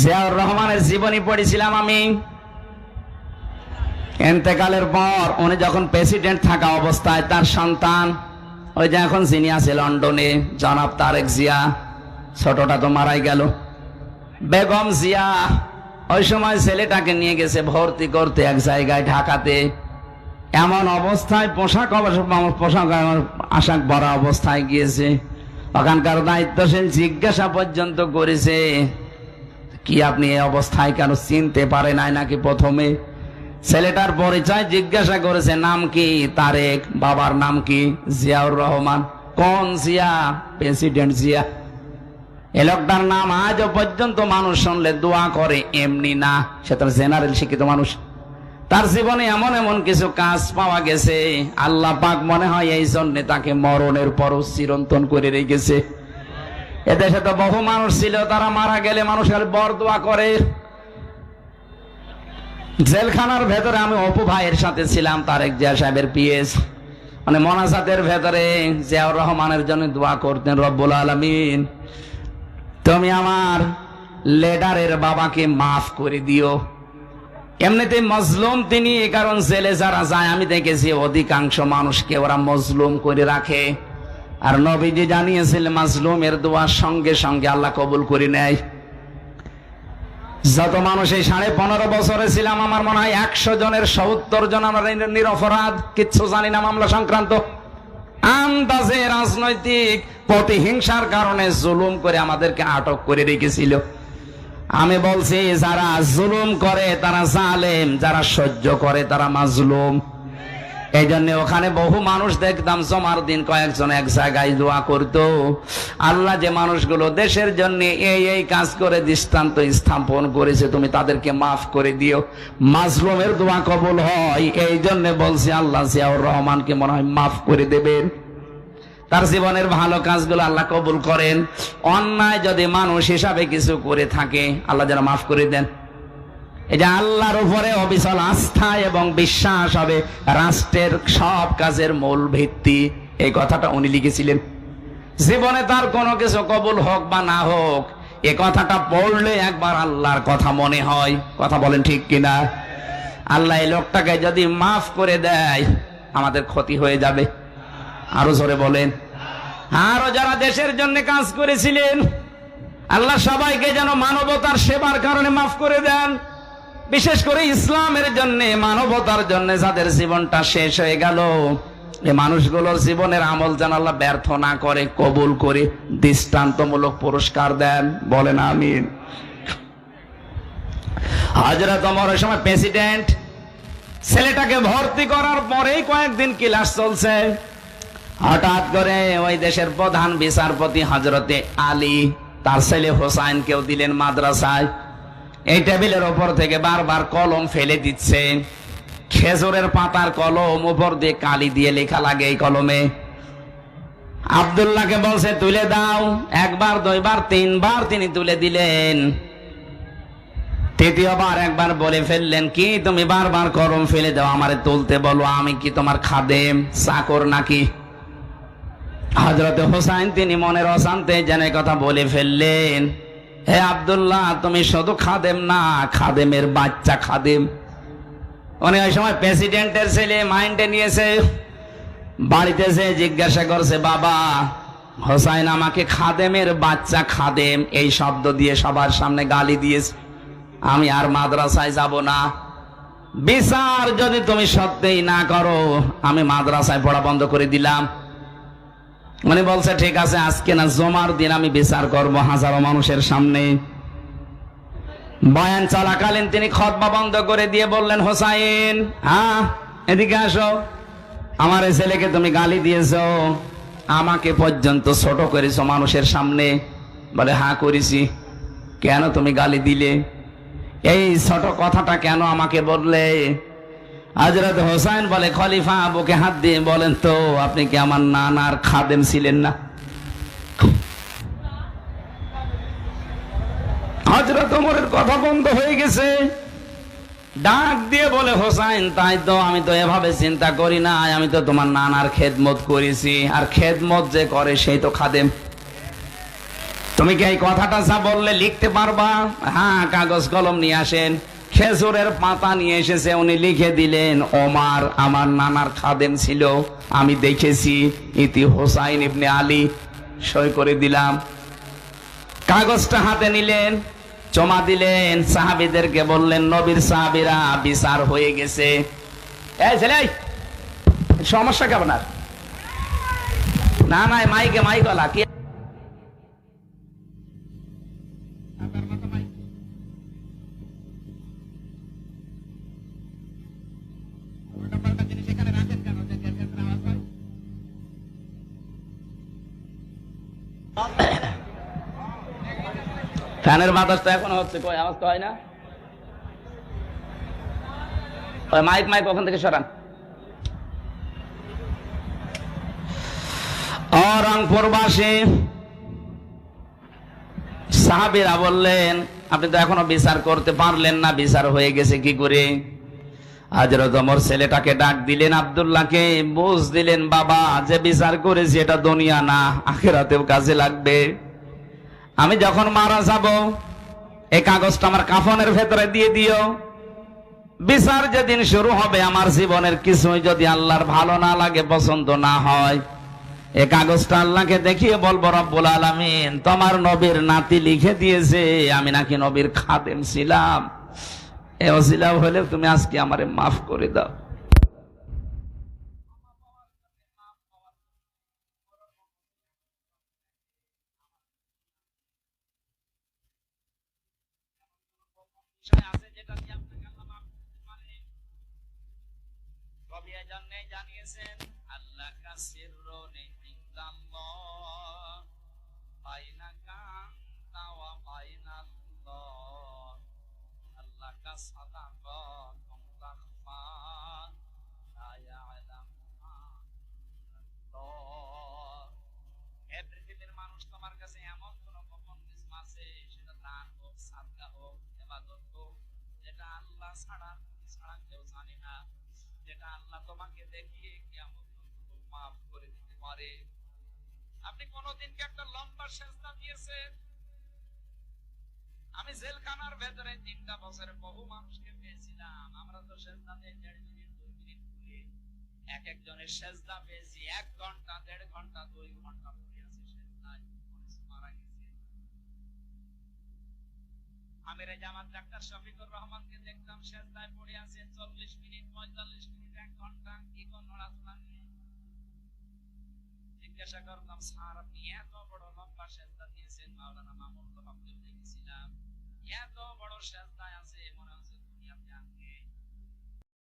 জিয়াউর রহমানের জীবনী পড়েছিলাম আমি। এতেকালের পর উনি যখন প্রেসিডেন্ট থাকা অবস্থায় তার সন্তান, ওই যে এখন যিনি আছে লন্ডনে, জনাব তারেক জিয়া, ছোটটা তো মারাই গেল। বেগম জিয়া, ওই সময় ছেলেটাকে নিয়ে গেছে ভর্তি করতে এক জায়গায় ঢাকাতে। এমন অবস্থায় পোশাক পোশাক আশাক ভরা অবস্থায় গিয়েছে। ওখানকার দায়িত্বশীল জিজ্ঞাসা পর্যন্ত করেছে কি আপনি এই অবস্থায় কেন চিনতে পারে নাই নাকি প্রথমে? ছেলেটার পরিচয় জিজ্ঞাসা করেছে, নাম কি? তারেক। বাবার নাম কি? জিয়াউর রহমান। কোন জিয়া? প্রেসিডেন্ট জিয়া। এ লোকটার নাম আজও পর্যন্ত মানুষ শুনলে দোয়া করে, এমনি না। সে তার জেনারেল শিক্ষিত মানুষ। তার জীবনে এমন এমন কিছু কাজ পাওয়া গেছে, আল্লাহ পাক মনে হয় এই জন্য তাকে মরণের পরও চিরন্তন করে রেখেছে। এদেশে তো বহু মানুষ ছিল, তারা মারা গেলে মানুষ খালি বর দোয়া করে। জেলখানার ভেতরে আমি অপু ভাইয়ের সাথে ছিলাম, তারেক জিয়া সাহেবের পিএস। মানে মনাজাতের ভেতরে জিয়াউর রহমানের জন্য দোয়া করতেন, রব্বুল আলমিন, তুমি আমার লেডারের বাবাকে মাফ করে দিও। এমনিতে মজলুম তিনি, এ কারণ জেলে যারা যায়, আমি দেখেছি অধিকাংশ মানুষকে ওরা মজলুম করে রাখে। আর নবীজি জানিয়েছিলেন মাজলুমের দোয়ার সঙ্গে সঙ্গে আল্লাহ কবুল করে নেয়। যত মানুষ এই সাড়ে পনেরো বছরে ছিলাম, আমার মনে হয় একশো জনের সত্তর জন আমরা নিরপরাধ, কিচ্ছু জানি না মামলা সংক্রান্ত। আন্দাজে রাজনৈতিক প্রতিহিংসার কারণে জুলুম করে আমাদেরকে আটক করে রেখেছিল। আমি বলছি, যারা জুলুম করে তারা জালেম, যারা সহ্য করে তারা মাজলুম। এই জন্য ওখানে বহু মানুষ দেখতাম জমার দিন কয়েকজন এক জায়গায় দোয়া করতো। আল্লাহ যে মানুষগুলো দেশের জন্য এই এই কাজ করে দৃষ্টান্ত স্থাপন করেছে, তুমি তাদেরকে মাফ করে দিও। মাজলুমের দোয়া কবুল হয়, এই জন্য বলছি আল্লাহ জিয়াউর রহমানকে মনে হয় মাফ করে দেবেন। তার জীবনের ভালো কাজগুলো আল্লাহ কবুল করেন। অন্যায় যদি মানুষ হিসাবে কিছু করে থাকে, আল্লাহ যেন মাফ করে দেন। এই যে আল্লাহর উপরে অবিচল আস্থা এবং বিশ্বাস হবে। রাষ্ট্রের সব কাজের মূল ভিত্তি। এই কথাটা উনি লিখেছিলেন। জীবনে তার কোনো কিছু কবুল হোক বা না হোক, এ কথাটা পড়লে একবার আল্লাহর কথা মনে হয়। কথা বলেন ঠিক কিনা? আল্লাহ এই লোকটাকে যদি মাফ করে দেয়, আমাদের ক্ষতি হয়ে যাবে। আরও জোরে বলেন। আরও যারা দেশের জন্য কাজ করেছিলেন, আল্লাহ সবাইকে যেন মানবতার সেবার কারণে মাফ করে দেন। বিশেষ করে ইসলামের জন্য, মানবতার জন্য যাদের জীবনটা শেষ হয়ে গেল এই মানুষগুলোর জীবনের আমল যেন আল্লাহ ব্যর্থ না করে, কবুল করে, দৃষ্টান্তমূলক পুরস্কার দেন। বলেন আমিন। হজরত ওমর ওই সময় প্রেসিডেন্ট, ছেলেটাকে ভর্তি করার পরেই কয়েকদিন ক্লাস চলছে। হঠাৎ করে ওই দেশের প্রধান বিচারপতি হজরতে আলী, তার ছেলে হোসাইনকেও দিলেন মাদ্রাসায়। এই টেবিলের ওপর থেকে বারবার কলম ফেলে দিচ্ছে। খেজুরের পাতার কলম উপর দিয়ে কালি দিয়ে লেখা লাগে এই কলমে। আবদুল্লাহকে বলছে, তুলে দাও। একবার, দুইবার, তিনবার তিনি তুলে দিলেন। তৃতীয়বার একবার বলে ফেললেন, কি তুমি বারবার কলম ফেলে দাও? আমারে তুলতে বলো, আমি কি তোমার খাদেম, চাকর নাকি? হজরত হোসাইন তিনি মনের অশান্তে যেন কথা বলে ফেললেন। হে আব্দুল্লাহ, তুমি শুধু খাদেম না, খাদেমের বাচ্চা খাদেম। উনি ওই সময় প্রেসিডেন্টের ছেলে মাইন্ডে নিয়েছে, বাড়িতে সে জিজ্ঞাসা করছে, বাবা, হোসাইন আমাকে খাদেমের বাচ্চা খাদেম। এই শব্দ দিয়ে সবার সামনে গালি দিয়েছে। আমি আর মাদ্রাসায় যাব না। বিচার যদি তুমি সত্যিই না করো, আমি মাদ্রাসায় পড়া বন্ধ করে দিলাম। উনি বলছে, ঠিক আছে, আজকে না, জমার দিন আমি বিচার করব হাজারো মানুষের সামনে। বয়ান চলাকালীন তিনি খতবা বন্ধ করে দিয়ে বললেন, হোসাইন হ্যাঁ এদিকে আসো। আমার এই ছেলেকে তুমি গালি দিয়েছ। আমাকে পর্যন্ত ছোট করেছ মানুষের সামনে। বলে হ্যাঁ করেছি। কেন তুমি গালি দিলে? এই ছোট কথাটা কেন আমাকে বললে? হজরত হোসাইন বলে, খলিফা বুকে হাত দিয়ে বলেন, তো আপনি কি আমার নানার খাদেম ছিলেন না? হজরত ওমরের কথা বন্ধ হয়ে গেছে। ডাক দিয়ে বলে, হোসাইন, তাই তো আমি তো এভাবে চিন্তা করি না আমি তো তোমার নানার খেদমত করেছি, আর খেদমত যে করে সেই তো খাদেম। তুমি কি এই কথাটা যা বললে লিখতে পারবা? হ্যাঁ কাগজ কলম নিয়ে আসেন। খেজুরের পাতা নিয়ে এসেছে, উনি লিখে দিলেন, ওমার, আমার নানার খাদেম ছিল, আমি দেখেছি ইতি হোসাইন ইবনে আলী। সই করে দিলাম। কাগজটা হাতে নিলেন জমা দিলেন, সাহাবিদেরকে বললেন, নবীর সাহাবিরা বিচার হয়ে গেছে। সমস্যা কেমন আর? না না মাইকে মাইক গলা, কি ফ্যানের বাতাস তো এখন হচ্ছে কই, আওয়াজ তো হয় না। ওই মাইক মাইক ওখান থেকে সরান। অরংপুরবাসী, সাহাবিরা বললেন, আপনি তো এখনও বিচার করতে পারলেন না, বিচার হয়ে গেছে কি করে? হাজরত ওমর ছেলেটাকে ডাক দিলেন আব্দুল্লাহকে, বুঝ দিলেন, বাবা, যে বিচার করেছি এটা দুনিয়া না, আখেরাতেও কাজে লাগবে। আমি যখন মারা যাব, এই কাগজটা আমার কাফনের ভেতরে দিয়ে দিও। বিচার যেদিন শুরু হবে, আমার জীবনের কিছুই যদি আল্লাহর ভালো না লাগে, পছন্দ না হয়, এ কাগজটা আল্লাহকে দেখিয়ে বলব, রব্বুল আলামিন, তোমার নবীর নাতি লিখে দিয়েছে, আমি নাকি নবীর খাদেম ছিলাম। এ অছিলাম হলে তুমি আজকে আমারে মাফ করে দাও। জানিয়েছেন আল্লাহ কাসির রনে ইনদাল্লাহ বাইনা কান্তা ওয়া বাইনাল্লাহ আল্লাহ কা যেটা আল্লাহ তোমাকে দেখিয়ে পর্যন্ত মাফ করে দিতে পারে। আপনি কোনদিন একটা লম্বা সেজদা দিয়েছেন? আমি জেলখানার ভেতরে তিনটা বছরে বহু মানুষকে পেয়েছিলাম। আমরা তো সেজদা দেই দেড় মিনিট, দুই মিনিট করে এক একজনের সেজদা পেয়েছি। এক ঘণ্টা, দেড় ঘণ্টা, দুই ঘণ্টা পড়ে আছে মারা গেছে। আমির জামাত ডাক্তার শফিকুর রহমানকে দেখতাম সেজদায় পড়ে আছে চল্লিশ মিনিট এক ঘণ্টা কি কোন নড়াচড়া নেই জিজ্ঞাসা করলাম, স্যার আপনি এত বড় লম্বা সেজদা দিয়েছেন, মাওলানা মামুন তো ভাবতে দেখেছিলাম। এত বড় সেজদা